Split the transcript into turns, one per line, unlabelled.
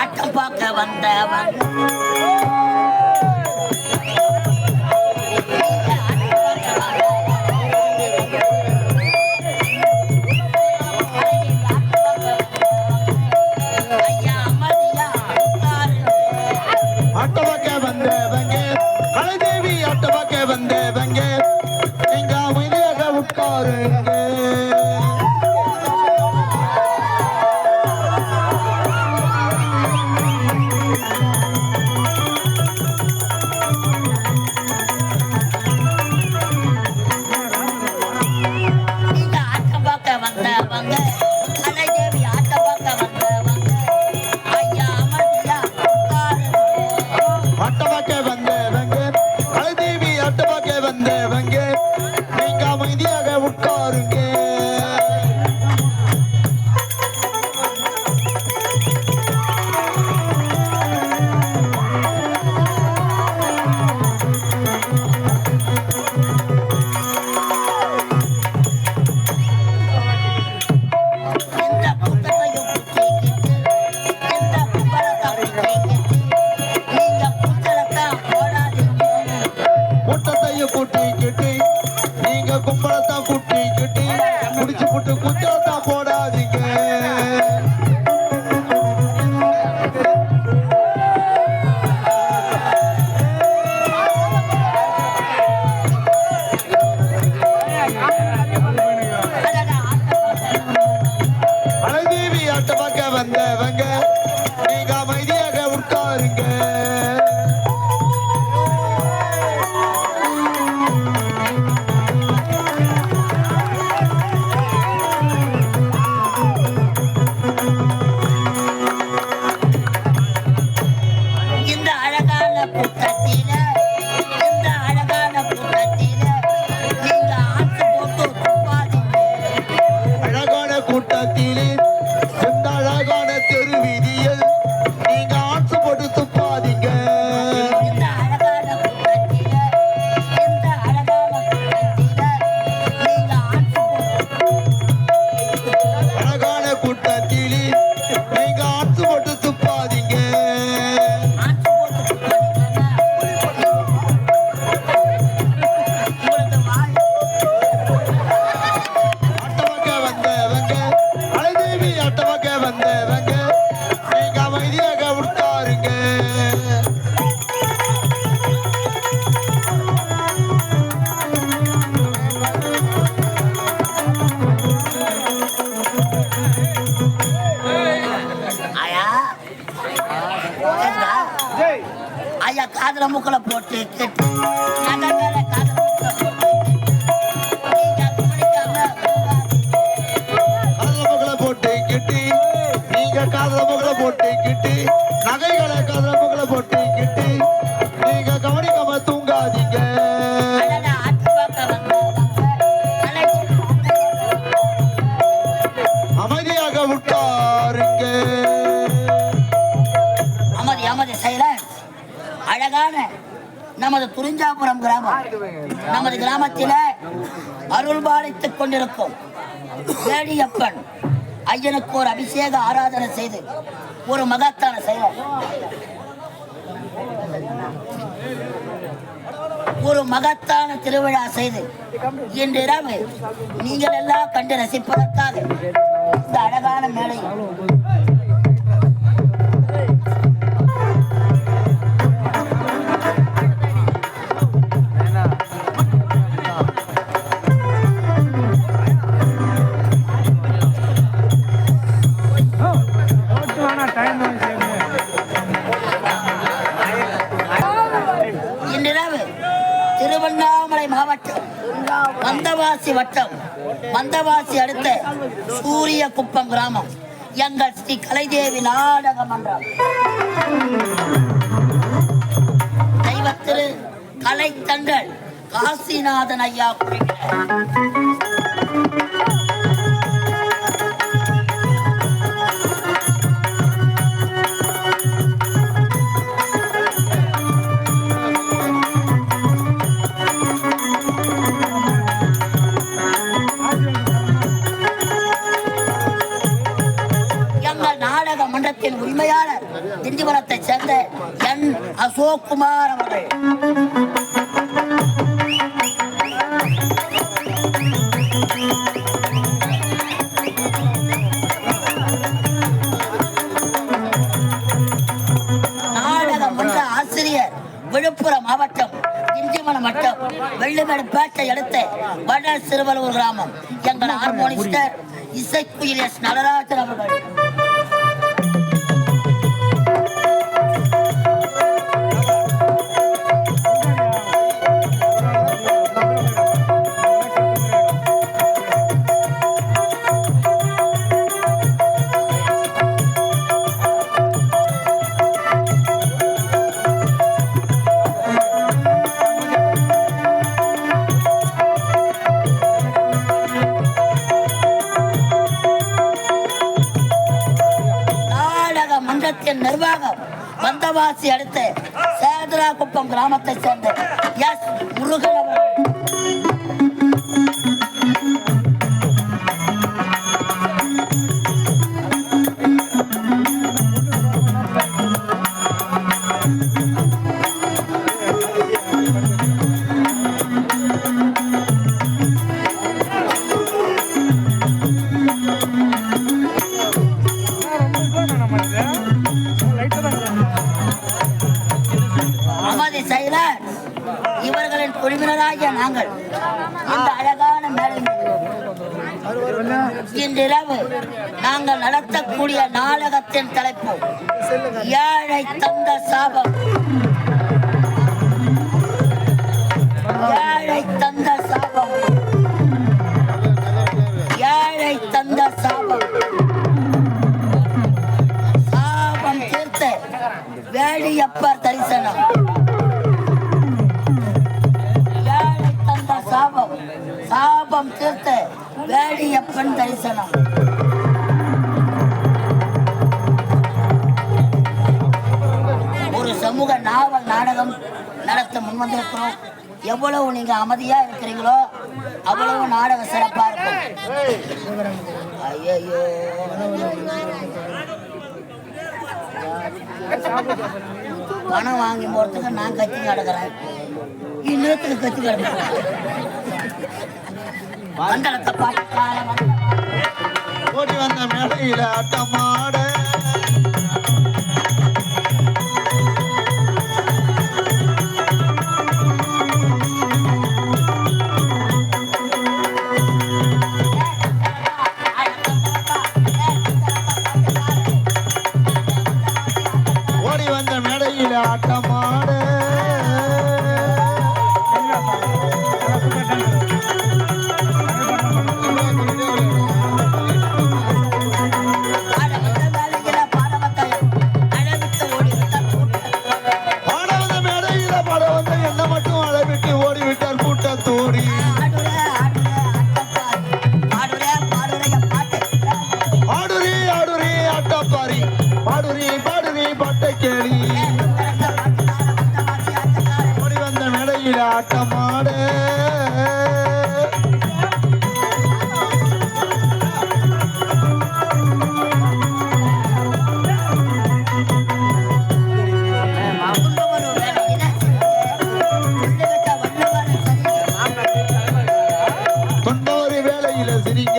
ஆட்டம் பார்க்க வந்தவன்.
மூக்களை போட்டு
கேட்டு அழகான நமது துறிஞ்சாபுரம் கிராமம் நமது கிராமத்தில அருள் பாலித்துக் கொண்டிருக்கும் வேடியப்பன் ஐயனுக்கு ஒரு அபிஷேக ஆராதனை செய்து ஒரு மகத்தான செயல். ஒரு மகத்தான திருவிழா செய்து இன்று இரவு நீங்கள் எல்லாம் கண்டு ரசிப்பதற்காக இந்த அழகான மேலையில் மந்தவாசி வட்டம் மந்தவாசி அடுத்த சூரிய குப்பம் கிராமம். எங்கள் ஸ்ரீ கலைதேவி நாடக மன்றம். தெய்வத்திரு தங்கள் காசிநாதன் ஐயா குறிப்பிட்ட அசோக் குமார் அவர்கள் ஆசிரியர் விழுப்புரம் மாவட்டம் திண்டிவனம் மட்டம் வெள்ளுமேடு பேட்டை அடுத்த வட சிறுவலூர் கிராமம். எங்கள் ஹார்மோனிஸ்டர் இசைக்குயில் எஸ் நடராஜன் அவர்கள். மன்றத்தின் நிர்வாகம் வந்தவாசி அடுத்து சேதராகுப்பம் கிராமத்தை சேர்ந்த எஸ் முருகன் அமதி இவர்களின் குழுவினராகிய நாங்கள் இந்த அழகான மேலும் இன்றிரவு நாங்கள் நடத்தக்கூடிய நாடகத்தின் தலைப்பு ஏழை தந்த சாபம். தீர்த்த வேடியப்பன் தரிசனம். ஒரு சமூக நாவல் நாடகம் நடத்த முன்வந்திருக்கிறோம். எவ்வளவு நீங்க அமைதியா இருக்கிறீங்களோ அவ்வளவு நாடகம் சிறப்பா இருக்கும். ஐயோ பணம் வாங்கி போறதுக்கு நான் கத்தி கிடக்குறேன் இன்னத்துக்கு கத்தி கிடக்குறேன் மண்டலத்தை பாட்டு
ஓடி வந்த மேடையில ஆட்டமாட ஆட்டமாட தொண்ணூறு வேளையில சிரிங்க